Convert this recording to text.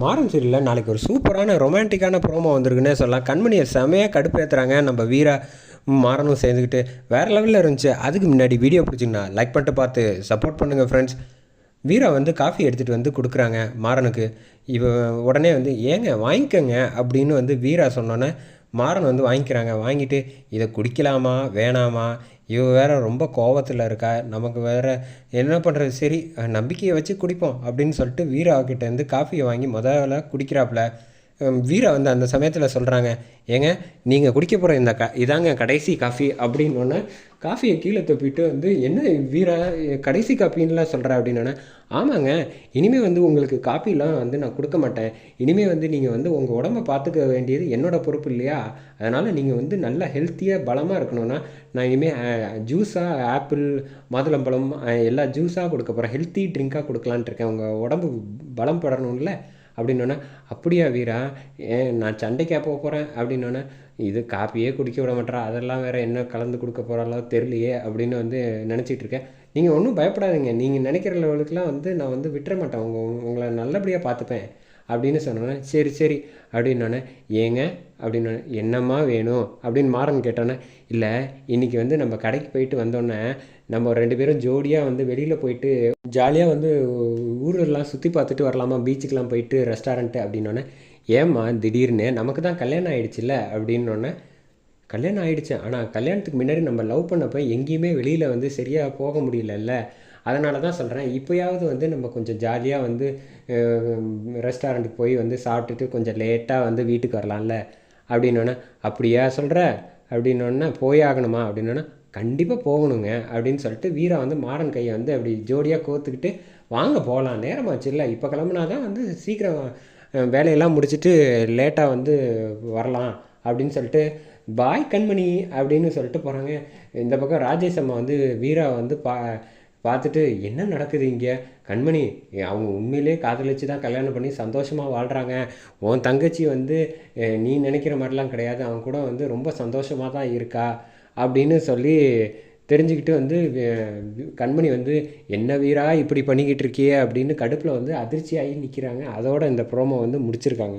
மாறன் சீரியலில் நாளைக்கு ஒரு சூப்பரான ரொமான்டிக்கான ப்ரோமோ வந்திருக்குன்னே சொல்லலாம். கண்மணியை செமையாக கடுப்பேற்றுறாங்க நம்ம வீரா மாறனும் சேர்ந்துக்கிட்டு வேறு லெவலில் இருந்துச்சு. அதுக்கு முன்னாடி வீடியோ பிடிச்சிங்கன்னா லைக் பண்ணிட்டு பார்த்து சப்போர்ட் பண்ணுங்கள் ஃப்ரெண்ட்ஸ் வீரா வந்து காஃபி எடுத்துகிட்டு வந்து கொடுக்குறாங்க மாறனுக்கு. இவ உடனே வந்து ஏங்க வாங்கிக்கோங்க. அப்படின்னு வந்து வீரா சொன்னோன்னே மாறன் வந்து வாங்கிக்கிறாங்க. வாங்கிட்டு இதை குடிக்கலாமா? வேணாமா? இவ வேற ரொம்ப கோவத்தில் இருக்கா. நமக்கு வேற என்ன பண்ணுறது சரி நம்பிக்கையை வச்சு குடிப்போம் அப்படின்னு சொல்லிட்டு வீரா காஃபியை வாங்கி முதல்ல குடிக்கிறாப்புல. வீரா வந்து அந்த சமயத்தில் சொல்கிறாங்க ஏங்க நீங்கள் குடிக்க போகிற இந்த க இதாங்க கடைசி காஃபி அப்படின்னோடனே காஃபியை கீழே தொப்பிட்டு வந்து என்ன வீரா கடைசி காஃபின்லாம் சொல்கிற அப்படின்னோடனே ஆமாங்க இனிமேல் வந்து உங்களுக்கு காஃபிலாம் வந்து நான் கொடுக்க மாட்டேன். இனிமேல் வந்து நீங்கள் வந்து உங்கள் உடம்ப பார்த்துக்க வேண்டியது என்னோடய பொறுப்பு இல்லையா? அதனால் நீங்கள் வந்து நல்லா ஹெல்த்தியாக பலமாக இருக்கணும்னா நான் இனிமேல் ஜூஸாக ஆப்பிள் மாதுளம்பழம் எல்லா ஜூஸாக கொடுக்க போகிறேன் ஹெல்த்தி ட்ரிங்காக கொடுக்கலான்ட்டு இருக்கேன். உங்கள் உடம்பு பலம் படணும்ல அப்படின்னோடனே அப்படியா வீரா ஏன் நான் சண்டைக்கா போக போகிறேன் அப்படின்னோடனே இது காப்பியே குடிக்க விட மாட்டேறா அதெல்லாம் வேறு என்ன கலந்து கொடுக்க போகிறாலோ தெரியலையே அப்படின்னு வந்து நினச்சிட்டு இருக்கேன். நீங்கள் ஒன்றும் பயப்படாதீங்க. நீங்கள் நினைக்கிற லெவலுக்குலாம் வந்து நான் வந்து விட்டுற மாட்டேன். உங்கள் உங்களை நல்லபடியாக பார்த்துப்பேன். அப்படின்னு சொன்னோன்னே சரி சரி அப்படின்னோடனே ஏங்க அப்படின்னு என்னம்மா வேணும்? அப்படின்னு மாறன் கேட்டோன்னே இல்லை இன்றைக்கி வந்து நம்ம கடைக்கு போயிட்டு வந்தோடனே நம்ம ரெண்டு பேரும் ஜோடியாக வந்து வெளியில் போயிட்டு ஜாலியாக வந்து ஊரெல்லாம் சுற்றி பார்த்துட்டு வரலாமா பீச்சுக்கெலாம் போயிட்டு ரெஸ்டாரண்ட்டு அப்படின்னோடனே ஏம்மா திடீர்னு நமக்கு தான் கல்யாணம் ஆகிடுச்சில்ல அப்படின்னோடனே கல்யாணம் ஆகிடுச்சு ஆனால் கல்யாணத்துக்கு முன்னாடி நம்ம லவ் பண்ணப்போ எங்கேயுமே வெளியில் வந்து சரியாக போக முடியலல்ல. அதனால தான் சொல்கிறேன் இப்போயாவது வந்து நம்ம கொஞ்சம் ஜாலியாக வந்து ரெஸ்டாரண்ட்டுக்கு போய் வந்து சாப்பிட்டுட்டு கொஞ்சம் லேட்டாக வந்து வீட்டுக்கு வரலாம்ல. அப்படின்னோடனே அப்படியா சொல்கிற அப்படின்னோடனே போய் ஆகணுமா? அப்படின்னோடனே கண்டிப்பாக போகணுங்க. அப்படின்னு சொல்லிட்டு வீரா வந்து மாடன் கையை வந்து அப்படி ஜோடியாக கோத்துக்கிட்டு வாங்க போகலாம் நேரமாச்சு இல்லை இப்போ கிளம்புனா தான் வந்து சீக்கிரம் வேலையெல்லாம் முடிச்சுட்டு லேட்டாக வந்து வரலாம். அப்படின்னு சொல்லிட்டு பாய் கண்மணி அப்படின்னு சொல்லிட்டு போகிறாங்க இந்த பக்கம் ராஜேஷ் அம்மா வந்து வீரா வந்து பா பார்த்துட்டு என்ன நடக்குது இங்கே? கண்மணி அவங்க உண்மையிலே காதலிச்சு தான் கல்யாணம் பண்ணி சந்தோஷமாக வாழ்கிறாங்க உன் தங்கச்சி வந்து நீ நினைக்கிற மாதிரிலாம் கிடையாது. அவங்க கூட வந்து ரொம்ப சந்தோஷமாக தான் இருக்கா? அப்படின்னு சொல்லி தெரிஞ்சுக்கிட்டு வந்து கண்மணி வந்து என்ன வீரா இப்படி பண்ணிக்கிட்டு இருக்கியே? அப்படின்னு கடுப்பில் வந்து அதிர்ச்சியாகி நிற்கிறாங்க அதோட இந்த ப்ரோமோ வந்து முடிச்சிருக்காங்க.